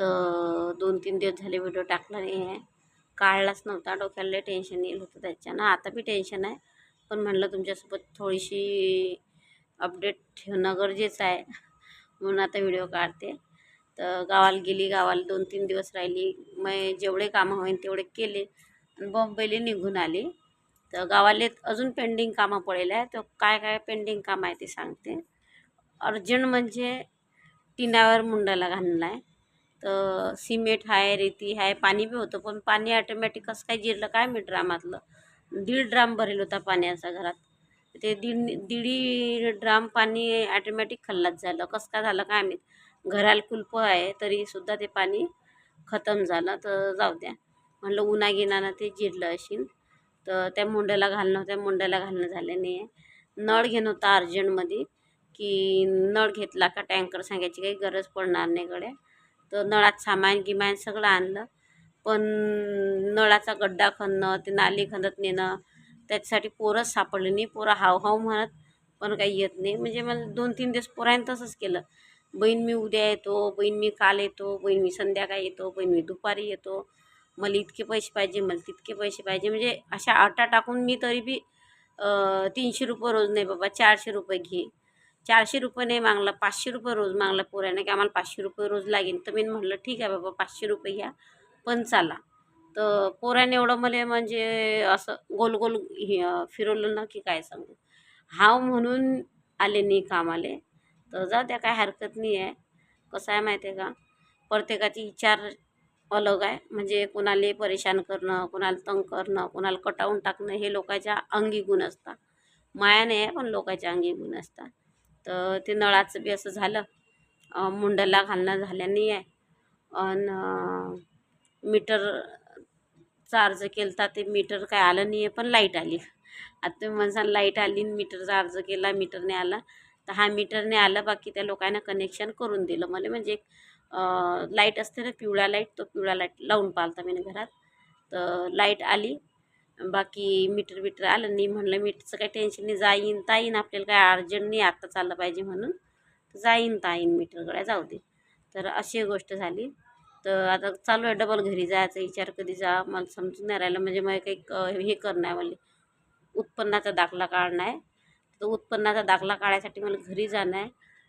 तर दोन तीन दिवस झाले व्हिडिओ टाकला नाही आहे. काढलाच नव्हता. डोक्याला टेन्शन येईल होतं त्याच्यानं. आता बी टेन्शन आहे. पण म्हणलं तुमच्यासोबत थोडीशी अपडेट ठेवणं गरजेचं आहे. म्हणून आता व्हिडिओ काढते. तर गावाला गेली. गावाला दोन तीन दिवस राहिली. मग जेवढे कामं होईन तेवढे केले. आणि बॉम्बेली निघून आली. तर गावाला अजून पेंडिंग कामं पडेल आहे. तर काय काय पेंडिंग काम आहे ते सांगते. अर्जंट म्हणजे टिनावर मुंडाला घालणं आहे. तर सिमेंट आहे रेती आहे पाणी बी होतं. पण पाणी ॲटोमॅटिक कसं काय जिरलं काय मी ड्रामातलं. दीड ड्राम भरेल होता पाण्याचा घरात. ते दीड दीडी ड्राम पाणी ॲटोमॅटिक खल्लाच झालं. कसं काय झालं काय मी घराला कुलप आहे तरीसुद्धा ते पाणी खतम झालं. तर जाऊ द्या. म्हणलं उन्हागिनानं ते जिरलं असेल तर त्या मुंड्याला घालणं त्या मुंड्याला घालणं झालं नाही आहे नळ घेणं होता अर्जंटमध्ये. की नळ घेतला का टँकर सांगायची काही गरज पडणार नाही गड्या. तर नळात सामान गिमान सगळं आणलं. पण नळाचा गड्डा खणणं ते नाली खणत नेणं त्याच्यासाठी पोरंच सापडले नाही. पोरं हाव हाव म्हणत पण काही येत नाही. म्हणजे मला दोन तीन दिवस पोराने तसंच केलं. बहीण मी उद्या येतो बहीण मी काल येतो बहीण मी संध्याकाळी येतो बहीण मी दुपारी येतो. मला इतके पैसे पाहिजे मला तितके पैसे पाहिजे. म्हणजे अशा आटा टाकून मी तरी बी तीनशे रुपये रोज नाही बाबा चारशे रुपये घे. चारशे रुपये नाही मागला पाचशे रुपये रोज मागला पोऱ्याने की आम्हाला पाचशे रुपये रोज लागेल तर मी म्हटलं ठीक आहे बाबा पाचशे रुपये घ्या पण चाला. तर पोऱ्याने एवढं मला म्हणजे असं गोल गोल हे, फिरवलं ना की काय सांगू. हाव म्हणून आले नाही कामाले. तर जा त्या काय हरकत नाही आहे. कसं आहे माहिती आहे का? प्रत्येकाची विचार अलग आहे. म्हणजे कोणाला परेशान करणं कोणाला तंग करणं कोणाला कटावून टाकणं हे लोकांच्या अंगी गुण असतात. माया नाही आहे पण लोकांच्या अंगी गुण असतात. तर ते नळाचं बी असं झालं. मुंडला घालणं झालं नाही आहे. आणि मीटर चार्ज केलं तर ते मीटर काय आलं नाही आहे पण लाइट आली. आता तुम्ही लाइट आली मीटर मीटरचा अर्ज केला मीटरने आला. तर हा मीटरने आलं बाकी त्या लोकांना कनेक्शन करून दिलं. मला म्हणजे एक लाइट असते ना पिवळा लाइट तो पिवळा लाइट लावून पाहता मी घरात. तर लाइट आली. बाकी मीटर बिटर आलं नाही म्हणलं मीटरचं काही टेन्शन नाही जाईन ताईन आपल्याला काय अर्जंट नाही आत्ता चाललं पाहिजे म्हणून जाईन ताईन मीटर जाऊ दे. तर अशी गोष्ट झाली. तर आता चालू आहे डबल घरी जायचा विचार कधी जा मला समजून नाही राहिलं. म्हणजे मला काही क- हे करणं आहे मला उत्पन्नाचा दाखला काढणं आहे. तर उत्पन्नाचा दाखला काढायसाठी मला घरी जाणं आहे.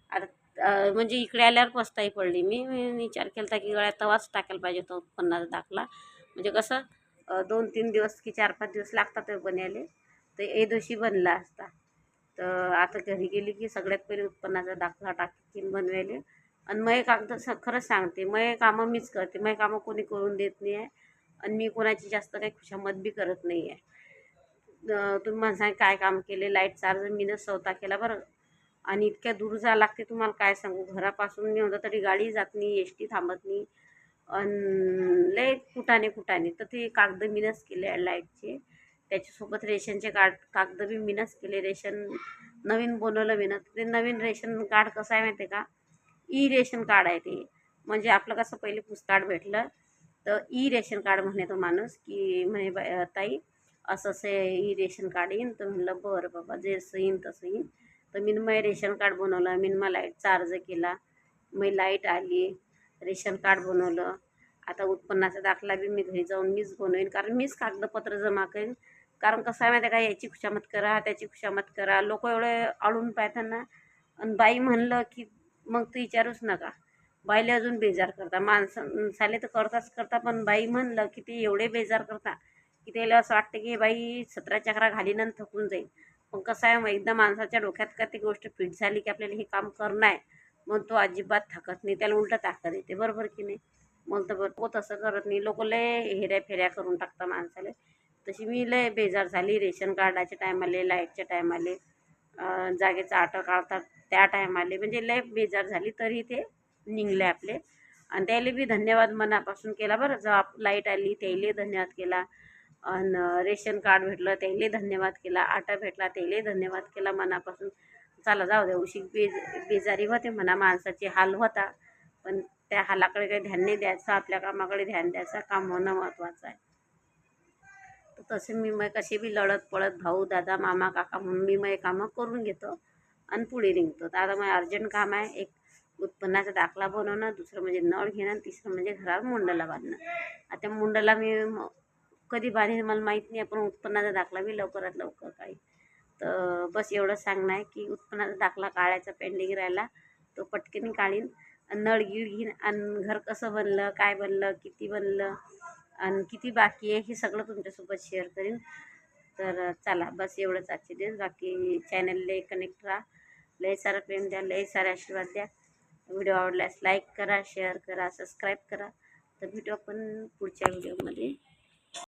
आता म्हणजे इकडे आल्यावर पस्ताई पडली. मी विचार केला होता की गळ्यात तवाच टाकायला पाहिजे होता उत्पन्नाचा दाखला. म्हणजे कसं दोन तीन दिवस की चार पाच दिवस लागतात बनायला. तर ए बनला असता. तर आता घरी गेली की सगळ्यात पहिले उत्पन्नाचा दाखला टाकीन बनवायला. आणि मग कागद स खरंच सांगते मग कामं मीच करते. मग कामं कोणी करून देत नाही आहे आणि मी कोणाची जास्त काही खुशामत बी करत नाही आहे तुम्ही म्हणसाल काय काम केले लाइट चार्ज मीनच स्वतः केला बरं. आणि इतक्या दूर जावं लागते तुम्हाला काय सांगू? घरापासून नाही होतं तरी गाडी जात नाही एस टी थांबत नाही. आणि लय कुटाने कुटाने तर ते कागद मीनच केले लाईटचे त्याच्यासोबत रेशनचे कार्ड कागद बी मीनच केले. रेशन नवीन बनवलं मीनं ना ते नवीन रेशन कार्ड कसं आहे माहिती आहे का? ई रेशन कार्ड आहे ते. म्हणजे आपलं कसं पहिले पुस्तकार्ड भेटलं तर ई रेशन कार्ड म्हणे तो माणूस की म्हणे बा ताई असं असं ई रेशन कार्ड येईन. तर म्हणलं बरं बाबा जसं येईन तसं येईन. तर मी मग रेशन कार्ड बनवलं. मी मग लाईटचा अर्ज केला. मग लाइट आली. रेशन कार्ड बनवलं. आता उत्पन्नाचा दाखला बी मी घरी जाऊन मीच बनवेन कारण मीच कागदपत्र जमा करेन. कारण कसं आहे माहिती आहे का याची खुशामत करा त्याची खुशामत करा. लोक एवढे अळून पाहताना आणि बाई म्हणलं की मग तू विचारूच नका. बाईला अजून बेजार करता. माणसाले तर करताच करता पण बाई म्हणलं की ते एवढे बेजार करता की त्याला असं वाटतं की बाई सतरा चक्रा घालीन थकून जाईल पण कसं आहे मग एकदा माणसाच्या डोक्यात का ती गोष्ट फिट झाली की आपल्याला हे काम करणं आहे? मग तो अजिबात थकत नाही. त्याला उलटं ताकद येते. बरोबर की नाही? मग तर बरं. तो तसं करत नाही. लोक लय हेऱ्या फेऱ्या करून टाकता माणसाला. तशी मी लय बेजार झाली. रेशन कार्डाच्या टायमाले लाईटच्या टायमाले जागेचा आटं काढतात त्या टायमाले. म्हणजे लय बेजार झाली. तरी ते निघले आपले. आणि त्याला बी धन्यवाद मनापासून केला बरं. जेव्हा लाइट आली त्याला धन्यवाद केला. आणि रेशन कार्ड भेटलं त्याला धन्यवाद केला. आटा भेटला त्याला धन्यवाद केला मनापासून. चला जाऊ द्या उशी बेज बेजारी होते म्हणा माणसाचे हाल होता. पण त्या हालाकडे काही ध्यान नाही द्यायचं आपल्या कामाकडे ध्यान द्यायचं काम होणं महत्त्वाचं आहे. तर तसे मी मग कसे बी लढत पळत भाऊ दादा मामा काका म्हणून मी मग कामं करून घेतो आणि पुढे निघतो. तर आता मग अर्जंट काम आहे एक उत्पन्नाचा दाखला बनवणं दुसरं म्हणजे नळ घेणं तिसरं म्हणजे घरावर मुंडला बांधणं. आता मुंडला मी कधी बांधेन मला माहीत नाही पण उत्पन्नाचा दाखला मी लवकरात लवकर काही तर बस एवढं सांगणं आहे की उत्पन्नाचा दाखला काढायचा पेंडिंग राहिला तो पटकन काढीन. आणि नळ गिळ घेईन आणि घर कसं बनलं काय बनलं किती बनलं आणि किती बाकी आहे हे सगळं तुमच्यासोबत शेअर करीन. तर चला बस एवढंच आजचे दिवस. बाकी चॅनलला कनेक्ट राहा. लय सारं प्रेम द्या लय सारे आशीर्वाद द्या. व्हिडिओ आवडल्यास लाईक करा शेअर करा सबस्क्राईब करा. तर भेटू आपण पुढच्या व्हिडिओमध्ये